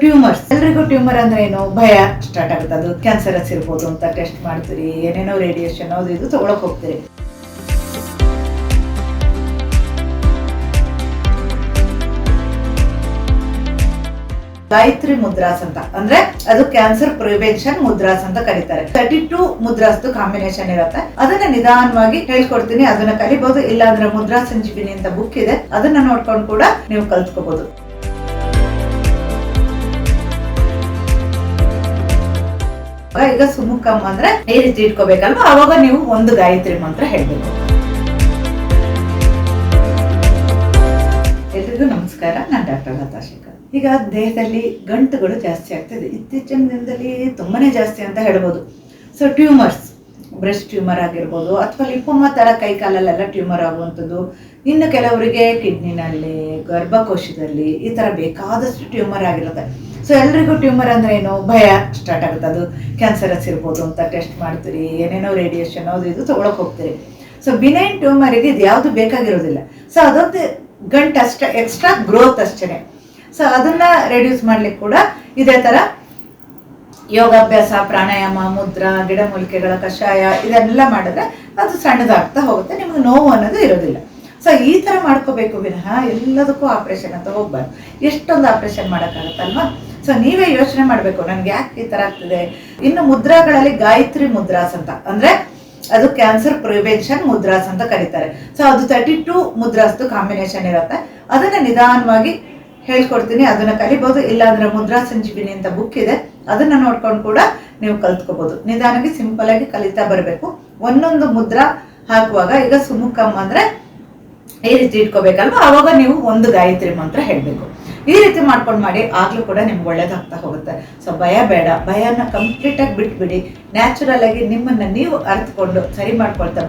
Tumours ಎಲ್ರಿಗೂ tumour ಅಂದ್ರೆ ಏನು? ಭಯ ಸ್ಟಾರ್ಟ್ ಆಗುತ್ತೆ. ಅದು ಕ್ಯಾನ್ಸರಸ್ ಇರ್ಬೋದು ಅಂತ ಟೆಸ್ಟ್ ಮಾಡ್ತೀರಿ, ಏನೇನೋ ರೇಡಿಯೇಷನ್ ಅದು ಇದು ತಗೊಳಕ್ ಹೋಗ್ತೀರಿ. ಗಾಯತ್ರಿ ಮುದ್ರಾಸ್ ಅಂತ. ಅಂದ್ರೆ ಅದು ಕ್ಯಾನ್ಸರ್ ಪ್ರಿವೆನ್ಷನ್ ಮುದ್ರಾಸ್ ಅಂತ ಕರೀತಾರೆ. ತರ್ಟಿ ಟು ಮುದ್ರಾಸ್ದು ಕಾಂಬಿನೇಷನ್ ಇರುತ್ತೆ. ಅದನ್ನ ನಿಧಾನವಾಗಿ ಹೇಳ್ಕೊಡ್ತೀನಿ. ಅದನ್ನ ಕಲಿಬಹುದು ಇಲ್ಲ ಅಂದ್ರೆ ಮುದ್ರಾ ಸಂಜೀವಿನಿ ಅಂತ ಬುಕ್ ಇದೆ. ಅದನ್ನ ನೋಡ್ಕೊಂಡು ಕೂಡ ನೀವು ಕಲ್ತ್ಕೋಬಹುದು ಈಗ ಸುಮುಖಂ ಅಂದ್ರೆ ಈ ರೀತಿ ಇಟ್ಕೋಬೇಕಲ್ವಾ? ಅವಾಗ ನೀವು ಒಂದು ಗಾಯತ್ರಿ ಮಂತ್ರ ಹೇಳ್ಬೇಕು. ಎಲ್ರಿಗೂ ನಮಸ್ಕಾರ, ನಾನು ಡಾಕ್ಟರ್ ಲತಾ ಶೇಖರ್ ಈಗ ದೇಹದಲ್ಲಿ ಗಂಟುಗಳು ಜಾಸ್ತಿ ಆಗ್ತಿದೆ. ಇತ್ತೀಚಿನ ದಿನದಲ್ಲಿ ತುಂಬಾನೇ ಜಾಸ್ತಿ ಅಂತ ಹೇಳ್ಬೋದು. ಸೊ ಟ್ಯೂಮರ್ಸ್ ಬ್ರೆಸ್ಟ್ ಟ್ಯೂಮರ್ ಆಗಿರ್ಬೋದು ಅಥವಾ ಲಿಪೋಮ ತರ ಕೈ ಕಾಲಲ್ಲೆಲ್ಲ ಟ್ಯೂಮರ್ ಆಗುವಂಥದ್ದು, ಇನ್ನು ಕೆಲವರಿಗೆ ಕಿಡ್ನಿನಲ್ಲಿ ಗರ್ಭಕೋಶದಲ್ಲಿ ಈ ಥರ ಬೇಕಾದಷ್ಟು ಟ್ಯೂಮರ್ ಆಗಿರುತ್ತೆ. ಸೊ ಎಲ್ರಿಗೂ ಟ್ಯೂಮರ್ ಅಂದ್ರೆ ಏನು? ಭಯ ಸ್ಟಾರ್ಟ್ ಆಗುತ್ತೆ. ಅದು ಕ್ಯಾನ್ಸರಸ್ ಇರ್ಬೋದು ಅಂತ ಟೆಸ್ಟ್ ಮಾಡ್ತೀರಿ, ಏನೇನೋ ರೇಡಿಯೇಷನ್ ಅದು ಇದು ತಗೊಳಕ್ ಹೋಗ್ತೀರಿ. ಸೊ ಬಿನೈನ್ ಟ್ಯೂಮರ್ ಇದು ಯಾವುದು ಬೇಕಾಗಿರೋದಿಲ್ಲ. ಸೊ ಅದೊಂದು ಗಂಟು ಅಷ್ಟೇ ಎಕ್ಸ್ಟ್ರಾ ಗ್ರೋತ್ ಅಷ್ಟೇ ಸೊ ಅದನ್ನ ರೆಡ್ಯೂಸ್ ಮಾಡ್ಲಿಕ್ಕೆ ಕೂಡ ಇದೇ ತರ ಯೋಗಾಭ್ಯಾಸ, ಪ್ರಾಣಾಯಾಮ, ಮುದ್ರಾ ಗಿಡಮೂಲಿಕೆಗಳ ಕಷಾಯ ಇದೆಲ್ಲ ಮಾಡಿದ್ರೆ ಅದು ಸಣ್ಣದಾಗ್ತಾ ಹೋಗುತ್ತೆ. ನಿಮ್ಗೆ ನೋವು ಅನ್ನೋದು ಇರೋದಿಲ್ಲ. ಸೊ ಈ ತರ ಮಾಡ್ಕೋಬೇಕು ವಿನಃ ಎಲ್ಲದಕ್ಕೂ ಆಪರೇಷನ್ ಅಂತ ಹೋಗ್ಬಾರ್ದು. ಎಷ್ಟೊಂದು ಆಪರೇಷನ್ ಮಾಡೋಕ್ಕಾಗತ್ತಲ್ವಾ? ಸೊ ನೀವೇ ಯೋಚನೆ ಮಾಡಬೇಕು, ನನ್ಗೆ ಯಾಕೆ ಈ ತರ ಆಗ್ತಿದೆ? ಇನ್ನು ಮುದ್ರಾಗಳಲ್ಲಿ ಗಾಯತ್ರಿ ಮುದ್ರಾಸ್ ಅಂತ. ಅಂದ್ರೆ ಅದು ಕ್ಯಾನ್ಸರ್ ಪ್ರಿವೆನ್ಷನ್ ಮುದ್ರಾಸ್ ಅಂತ ಕರೀತಾರೆ. ಸೊ ಅದು ತರ್ಟಿ ಟು ಮುದ್ರಾಸ್ದು ಕಾಂಬಿನೇಷನ್ ಇರುತ್ತೆ. ಅದನ್ನ ನಿಧಾನವಾಗಿ ಹೇಳ್ಕೊಡ್ತೀನಿ, ಅದನ್ನ ಕಲಿಬಹುದು ಇಲ್ಲ ಅಂದ್ರೆ ಮುದ್ರಾ ಸಂಜೀವಿನಿ ಅಂತ ಬುಕ್ ಇದೆ. ಅದನ್ನ ನೋಡ್ಕೊಂಡು ಕೂಡ ನೀವು ಕಲ್ತ್ಕೋಬಹುದು ನಿಧಾನಕ್ಕೆ ಸಿಂಪಲ್ ಆಗಿ ಕಲಿತಾ ಬರಬೇಕು. ಒಂದೊಂದು ಮುದ್ರಾ ಹಾಕುವಾಗ ಈಗ ಸುಮುಖಮ್ಮ ಅಂದ್ರೆ ಈ ರೀತಿ ಇಟ್ಕೋಬೇಕಲ್ವಾ? ಅವಾಗ ನೀವು ಒಂದು ಗಾಯತ್ರಿ ಮಂತ್ರ ಹೇಳ್ಬೇಕು. ಈ ರೀತಿ ಮಾಡ್ಕೊಂಡು ಮಾಡಿ ಆಗ್ಲೂ ಕೂಡ ನಿಮ್ಗೆ ಒಳ್ಳೇದಾಗ್ತಾ ಹೋಗುತ್ತೆ. ಸೊ ಭಯ ಬೇಡ. ಭಯನ ಕಂಪ್ಲೀಟ್ ಆಗಿ ಬಿಟ್ಬಿಡಿ. ನ್ಯಾಚುರಲ್ ಆಗಿ ನಿಮ್ಮನ್ನ ನೀವು ಅರ್ಥಕೊಂಡು ಸರಿ ಮಾಡ್ಕೊಳ್ತಾ